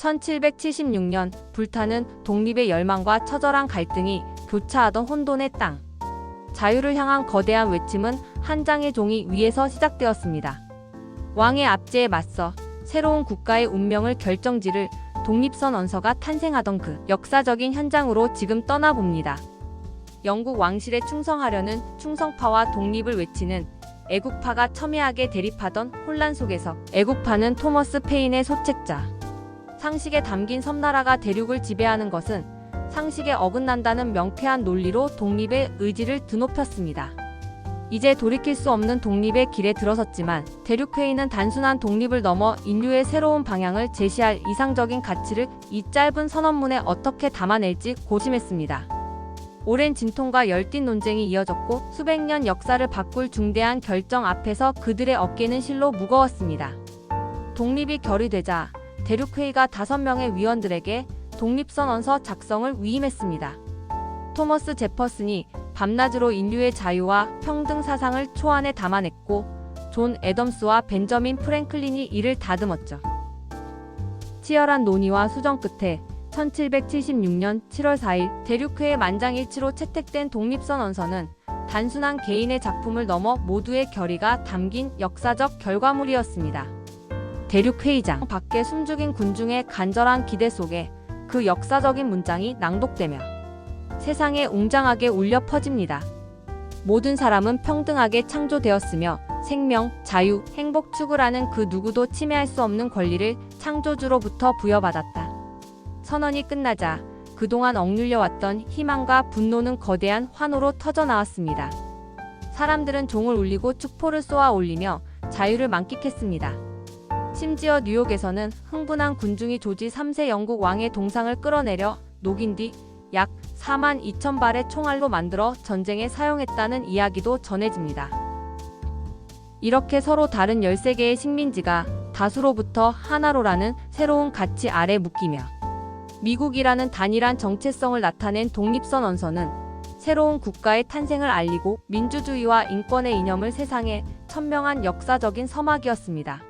1776년 불타는 독립의 열망과 처절한 갈등이 교차하던 혼돈의 땅. 자유를 향한 거대한 외침은 한 장의 종이 위에서 시작되었습니다. 왕의 압제에 맞서 새로운 국가의 운명을 결정지를 독립선 언서가 탄생하던 그 역사적인 현장으로 지금 떠나봅니다. 영국 왕실에 충성하려는 충성파와 독립을 외치는 애국파가 첨예하게 대립하던 혼란 속에서 애국파는 토머스 페인의 소책자. 상식에 담긴 섬나라가 대륙을 지배하는 것은 상식에 어긋난다는 명쾌한 논리로 독립의 의지를 드높였습니다. 이제 돌이킬 수 없는 독립의 길에 들어섰지만 대륙회의는 단순한 독립을 넘어 인류의 새로운 방향을 제시할 이상적인 가치를 이 짧은 선언문에 어떻게 담아낼지 고심했습니다. 오랜 진통과 열띤 논쟁이 이어졌고 수백 년 역사를 바꿀 중대한 결정 앞에서 그들의 어깨는 실로 무거웠습니다. 독립이 결의되자 대륙회의가 다섯 명의 위원들에게 독립선언서 작성을 위임했습니다. 토머스 제퍼슨이 밤낮으로 인류의 자유와 평등 사상을 초안에 담아냈고 존 애덤스와 벤저민 프랭클린이 이를 다듬었죠. 치열한 논의와 수정 끝에 1776년 7월 4일 대륙회의 만장일치로 채택된 독립선언서는 단순한 개인의 작품을 넘어 모두의 결의가 담긴 역사적 결과물이었습니다. 대륙회의장 밖에 숨죽인 군중의 간절한 기대 속에 그 역사적인 문장이 낭독되며 세상에 웅장하게 울려 퍼집니다. 모든 사람은 평등하게 창조되었으며 생명, 자유, 행복 추구라는 그 누구도 침해할 수 없는 권리를 창조주로부터 부여받았다. 선언이 끝나자 그동안 억눌려 왔던 희망과 분노는 거대한 환호로 터져 나왔습니다. 사람들은 종을 울리고 축포를 쏘아 올리며 자유를 만끽했습니다. 심지어 뉴욕에서는 흥분한 군중이 조지 3세 영국 왕의 동상을 끌어내려 녹인 뒤 약 4만 2천 발의 총알로 만들어 전쟁에 사용했다는 이야기도 전해집니다. 이렇게 서로 다른 13개의 식민지가 다수로부터 하나로라는 새로운 가치 아래 묶이며 미국이라는 단일한 정체성을 나타낸 독립선언서는 새로운 국가의 탄생을 알리고 민주주의와 인권의 이념을 세상에 천명한 역사적인 서막이었습니다.